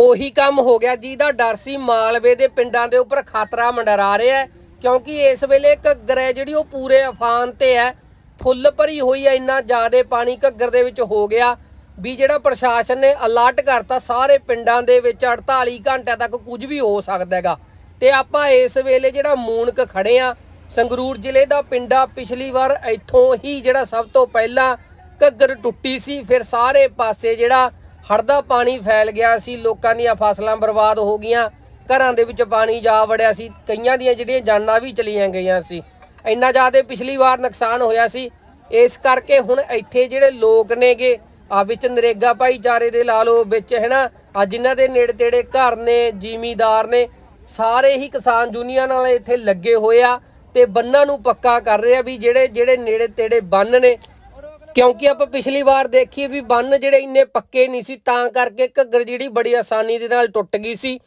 ਉਹੀ ਕੰਮ ਹੋ ਗਿਆ ਜਿਹਦਾ ਡਰ ਸੀ ਮਾਲਵੇ ਦੇ ਪਿੰਡਾਂ ਦੇ ਉੱਪਰ ਖਤਰਾ ਮੰਡਰਾ ਰਿਹਾ ਕਿਉਂਕਿ ਇਸ ਵੇਲੇ ਘੱਗਰ ਹੈ ਜਿਹੜੀ ਉਹ ਪੂਰੇ ਅਫਾਨ ਤੇ ਹੈ, ਫੁੱਲ ਭਰੀ ਹੋਈ ਹੈ, ਇੰਨਾ ਜ਼ਿਆਦਾ ਪਾਣੀ ਘੱਗਰ ਦੇ ਵਿੱਚ ਹੋ ਗਿਆ, ਵੀ ਜਿਹੜਾ ਪ੍ਰਸ਼ਾਸਨ ਨੇ ਅਲਰਟ ਕਰਤਾ, ਸਾਰੇ ਪਿੰਡਾਂ ਦੇ ਵਿੱਚ 48 ਘੰਟਿਆਂ ਤੱਕ ਕੁਝ ਵੀ ਹੋ ਸਕਦਾ ਹੈਗਾ। ਤੇ ਆਪਾਂ ਇਸ ਵੇਲੇ ਜਿਹੜਾ ਮੂਨਕ ਖੜੇ ਆ ਸੰਗਰੂਰ ਜ਼ਿਲ੍ਹੇ ਦਾ ਪਿੰਡਾ ਪਿਛਲੀ ਵਾਰ ਇੱਥੋਂ ਹੀ ਜਿਹੜਾ ਸਭ ਤੋਂ ਪਹਿਲਾਂ ਘੱਗਰ ਟੁੱਟੀ ਸੀ, ਫਿਰ ਸਾਰੇ ਪਾਸੇ ਜਿਹੜਾ ਹੜ੍ਹ ਦਾ ਪਾਣੀ ਫੈਲ ਗਿਆ ਸੀ, ਲੋਕਾਂ ਦੀਆਂ ਫਸਲਾਂ ਬਰਬਾਦ ਹੋ ਗਈਆਂ, ਘਰਾਂ ਦੇ ਵਿੱਚ ਪਾਣੀ ਜਾ ਵੜਿਆ ਸੀ, ਕਈਆਂ ਦੀਆਂ ਜਿਹੜੀਆਂ ਜਾਨਾਂ ਵੀ ਚਲੀਆਂ ਗਈਆਂ ਸੀ। ਇੰਨਾ ਜ਼ਿਆਦਾ ਪਿਛਲੀ ਵਾਰ ਨੁਕਸਾਨ ਹੋਇਆ ਸੀ। ਇਸ ਕਰਕੇ ਹੁਣ ਇੱਥੇ ਜਿਹੜੇ ਲੋਕ ਨੇਗੇ, ਆ ਵਿੱਚ ਨਰੇਗਾ ਭਾਈਚਾਰੇ ਦੇ ਲਾ ਲਓ, ਵਿੱਚ ਹੈਨਾ ਆ ਜਿਨ੍ਹਾਂ ਦੇ ਨੇੜੇ ਤੇੜੇ ਘਰ ਨੇ, ਜ਼ਿਮੀਦਾਰ ਨੇ, ਸਾਰੇ ਹੀ ਕਿਸਾਨ ਯੂਨੀਅਨ ਨਾਲ ਇੱਥੇ ਲੱਗੇ ਹੋਏ ਆ ਤੇ ਬੰਨਾਂ ਨੂੰ ਪੱਕਾ ਕਰ ਰਹੇ ਆ ਵੀ ਜਿਹੜੇ ਜਿਹੜੇ ਨੇੜੇ ਤੇੜੇ ਬੰਨ ਨੇ ਕਿਉਂਕਿ ਆਪਾਂ ਪਿਛਲੀ ਵਾਰ ਦੇਖੀਏ ਵੀ ਬੰਨ ਜਿਹੜੇ ਇੰਨੇ ਪੱਕੇ ਨਹੀਂ ਸੀ, ਤਾਂ ਕਰਕੇ ਘੱਗਰ ਜਿਹੜੀ ਬੜੀ ਆਸਾਨੀ ਦੇ ਨਾਲ ਟੁੱਟ ਗਈ ਸੀ।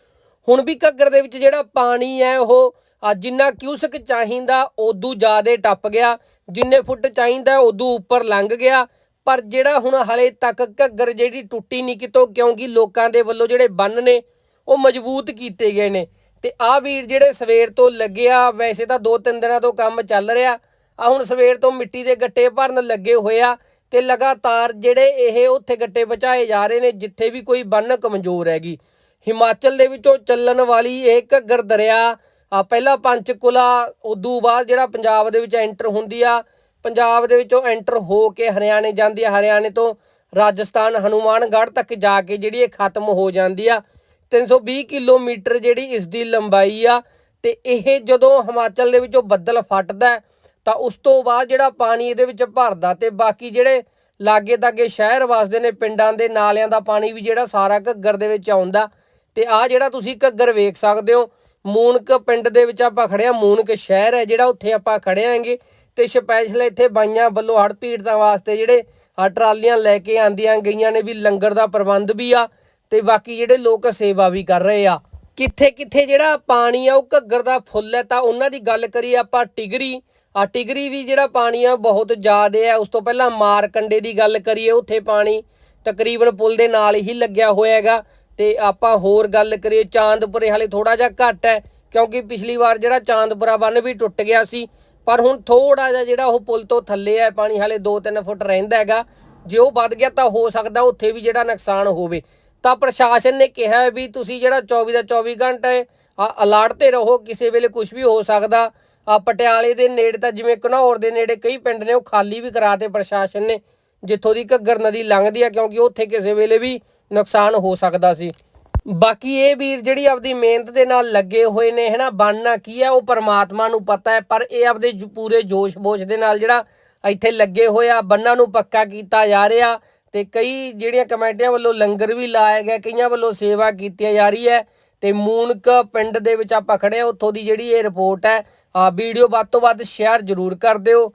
ਹੁਣ ਵੀ ਘੱਗਰ ਦੇ ਵਿੱਚ ਜਿਹੜਾ ਪਾਣੀ ਹੈ, ਉਹ ਜਿੰਨਾ ਕਿਊਸਕ ਚਾਹੀਦਾ ਉਦੋਂ ਜ਼ਿਆਦਾ ਟੱਪ ਗਿਆ। ਜਿੰਨੇ ਫੁੱਟ ਚਾਹੀਦਾ ਉਦੋਂ ਉੱਪਰ ਲੰਘ ਗਿਆ। ਪਰ ਜਿਹੜਾ ਹੁਣ ਹਲੇ ਤੱਕ ਘੱਗਰ ਜਿਹੜੀ ਟੁੱਟੀ ਨਹੀਂ ਕਿਤੋਂ, ਕਿਉਂਕਿ ਲੋਕਾਂ ਦੇ ਵੱਲੋਂ ਜਿਹੜੇ ਬੰਨ ਨੇ, ਉਹ ਮਜ਼ਬੂਤ ਕੀਤੇ ਗਏ ਨੇ। ਤੇ ਆਹ ਵੀਰ ਜਿਹੜੇ ਸਵੇਰ ਤੋਂ ਲੱਗਿਆ, ਵੈਸੇ ਤਾਂ ਦੋ ਤਿੰਨ ਦਿਨਾਂ ਤੋਂ ਕੰਮ ਚੱਲ ਰਿਹਾ। ਆ ਹੁਣ ਸਵੇਰ ਤੋਂ ਮਿੱਟੀ ਦੇ ਗੱਟੇ ਭਰਨ ਲੱਗੇ ਹੋਏ ਆ ਤੇ ਲਗਾਤਾਰ ਜਿਹੜੇ ਇਹ ਉੱਥੇ ਗੱਟੇ ਬਚਾਏ ਜਾ ਰਹੇ ਨੇ, ਜਿੱਥੇ ਵੀ ਕੋਈ ਬੰਨ ਕਮਜ਼ੋਰ ਹੈਗੀ। ਹਿਮਾਚਲ ਦੇ ਵਿੱਚੋਂ ਚੱਲਣ ਵਾਲੀ ਇਹ ਘੱਗਰ ਦਰਿਆ ਆ ਪਹਿਲਾਂ ਪੰਚਕੁਲਾ, ਉਦੋਂ ਬਾਅਦ ਜਿਹੜਾ ਪੰਜਾਬ ਦੇ ਵਿੱਚ ਐਂਟਰ ਹੁੰਦੀ ਆ, ਪੰਜਾਬ ਦੇ ਵਿੱਚੋਂ ਐਂਟਰ ਹੋ ਕੇ ਹਰਿਆਣੇ ਜਾਂਦੀ ਆ। ਹਰਿਆਣੇ ਤੋਂ ਰਾਜਸਥਾਨ, ਹਨੂਮਾਨਗੜ੍ਹ ਤੱਕ ਜਾ ਕੇ ਜਿਹੜੀ ਇਹ ਖਤਮ ਹੋ ਜਾਂਦੀ ਆ। 320 ਕਿਲੋਮੀਟਰ ਜਿਹੜੀ ਇਸ ਦੀ ਲੰਬਾਈ ਆ ਤੇ ਇਹ ਜਦੋਂ ਹਿਮਾਚਲ ਦੇ ਵਿੱਚੋਂ ਬੱਦਲ ਫਟਦਾ ਤਾਂ ਉਸ ਤੋਂ ਬਾਅਦ ਜਿਹੜਾ ਪਾਣੀ ਇਹਦੇ ਵਿੱਚ ਭਰਦਾ ਤੇ ਬਾਕੀ ਜਿਹੜੇ ਲਾਗੇ ਦਾਗੇ ਸ਼ਹਿਰ ਵਸਦੇ ਨੇ ਪਿੰਡਾਂ ਦੇ ਨਾਲਿਆਂ ਦਾ ਪਾਣੀ ਵੀ ਜਿਹੜਾ ਸਾਰਾ ਘੱਗਰ ਦੇ ਵਿੱਚ ਆਉਂਦਾ ਤੇ ਆ ਜਿਹੜਾ ਤੁਸੀਂ ਘੱਗਰ ਵੇਖ ਸਕਦੇ ਹੋ, ਮੂਨਕ ਪਿੰਡ ਦੇ ਵਿੱਚ ਆਪਾਂ ਖੜੇ ਆ ਮੂਨਕ ਸ਼ਹਿਰ ਹੈ ਜਿਹੜਾ ਉੱਥੇ ਆਪਾਂ ਖੜੇ ਆਂਗੇ ਤੇ ਸਪੈਸ਼ਲ ਇੱਥੇ ਬਾਈਆਂ ਵੱਲੋਂ ਹੜ੍ਹ ਪੀੜਤਾਂ ਵਾਸਤੇ ਜਿਹੜੇ ਆ ਟਰਾਲੀਆਂ ਲੈ ਕੇ ਆਂਦੀਆਂ ਗਈਆਂ ਨੇ ਵੀ ਲੰਗਰ ਦਾ ਪ੍ਰਬੰਧ ਵੀ ਆ ਤੇ ਬਾਕੀ ਜਿਹੜੇ ਲੋਕ ਸੇਵਾ ਵੀ ਕਰ ਰਹੇ ਆ। ਕਿੱਥੇ ਕਿੱਥੇ ਜਿਹੜਾ ਪਾਣੀ ਆ ਉਹ ਘੱਗਰ ਦਾ ਫੁੱਲ ਹੈ ਤਾਂ ਉਹਨਾਂ ਦੀ ਗੱਲ ਕਰੀਏ ਆਪਾਂ ਟਿਗਰੀ ਆ ਟਿਗਰੀ ਵੀ ਜਿਹੜਾ ਪਾਣੀ ਆ ਬਹੁਤ ਜ਼ਿਆਦਾ ਹੈ ਉਸ ਤੋਂ ਪਹਿਲਾਂ ਮਾਰਕੰਡੇ ਦੀ ਗੱਲ ਕਰੀਏ, ਉੱਥੇ ਪਾਣੀ ਤਕਰੀਬਨ ਪੁਲ ਦੇ ਨਾਲ ਹੀ ਲੱਗਿਆ ਹੋਇਆ ਹੈਗਾ ਤੇ ਆਪਾਂ ਹੋਰ ਗੱਲ ਕਰੀਏ, ਚਾਂਦਪੁਰੇ ਹਾਲੇ ਥੋੜਾ ਜਿਹਾ ਘੱਟ ਹੈ, ਕਿਉਂਕਿ ਪਿਛਲੀ ਵਾਰ ਜਿਹੜਾ ਚਾਂਦਪੁਰਾ ਬੰਨ ਵੀ ਟੁੱਟ ਗਿਆ ਸੀ। ਪਰ ਹੁਣ ਥੋੜਾ ਜਿਹਾ ਜਿਹੜਾ ਉਹ ਪੁਲ ਤੋਂ ਥੱਲੇ ਹੈ, ਪਾਣੀ ਹਾਲੇ 2-3 ਫੁੱਟ ਰਹਿੰਦਾ ਹੈਗਾ। ਜੇ ਉਹ ਵੱਧ ਗਿਆ ਤਾਂ ਹੋ ਸਕਦਾ ਉੱਥੇ ਵੀ ਜਿਹੜਾ ਨੁਕਸਾਨ ਹੋਵੇ। ਤਾਂ ਪ੍ਰਸ਼ਾਸਨ ਨੇ ਕਿਹਾ ਵੀ ਤੁਸੀਂ ਜਿਹੜਾ 24 ਦਾ 24 ਘੰਟੇ ਅਲਰਟ ਤੇ ਰਹੋ, ਕਿਸੇ ਵੇਲੇ ਕੁਝ ਵੀ ਹੋ ਸਕਦਾ। ਆ ਪਟਿਆਲੇ ਦੇ ਨੇੜੇ ਤਾਂ ਜਿਵੇਂ ਘਨੌਰ ਦੇ ਨੇੜੇ ਕਈ ਪਿੰਡ ਨੇ, ਉਹ ਖਾਲੀ ਵੀ ਕਰਾਤੇ ਪ੍ਰਸ਼ਾਸਨ ਨੇ, ਜਿੱਥੋਂ ਦੀ ਘੱਗਰ ਨਦੀ ਲੰਘਦੀ ਆ, ਕਿਉਂਕਿ ਉੱਥੇ ਕਿਸੇ ਵੇਲੇ ਵੀ ਨੁਕਸਾਨ ਹੋ ਸਕਦਾ ਸੀ। ਬਾਕੀ ਇਹ ਵੀਰ ਜਿਹੜੀ ਆਪਦੀ ਮਿਹਨਤ ਦੇ ਨਾਲ ਲੱਗੇ ਹੋਏ ਨੇ, ਹਨਾ, ਬਣਨਾ ਕੀ ਹੈ ਉਹ ਪਰਮਾਤਮਾ ਨੂੰ ਪਤਾ ਹੈ, ਪਰ ਇਹ ਆਪਦੇ ਜੋ- ਪੂਰੇ ਜੋਸ਼-ਬੋਸ਼ ਦੇ ਨਾਲ ਜਿਹੜਾ ਇੱਥੇ ਲੱਗੇ ਹੋਏ ਆ, ਬੰਨਾਂ ਨੂੰ ਪੱਕਾ ਕੀਤਾ ਜਾ ਰਿਹਾ ਤੇ ਕਈ ਜਿਹੜੀਆਂ ਕਮੇਟੀਆਂ ਵੱਲੋਂ ਲੰਗਰ ਵੀ ਲਾਇਆ ਗਿਆ, ਕਈਆਂ ਵੱਲੋਂ ਸੇਵਾ ਕੀਤੀ ਜਾ ਰਹੀ ਹੈ ਤੇ ਮੂਨਕ ਪਿੰਡ ਦੇ ਵਿੱਚ ਆਪਾਂ ਖੜੇ ਆ ਉੱਥੋਂ ਦੀ ਜਿਹੜੀ ਇਹ ਰਿਪੋਰਟ ਹੈ ਵੀਡੀਓ ਵੱਧ ਤੋਂ ਵੱਧ ਸ਼ੇਅਰ ਜ਼ਰੂਰ ਕਰ ਦਿਓ।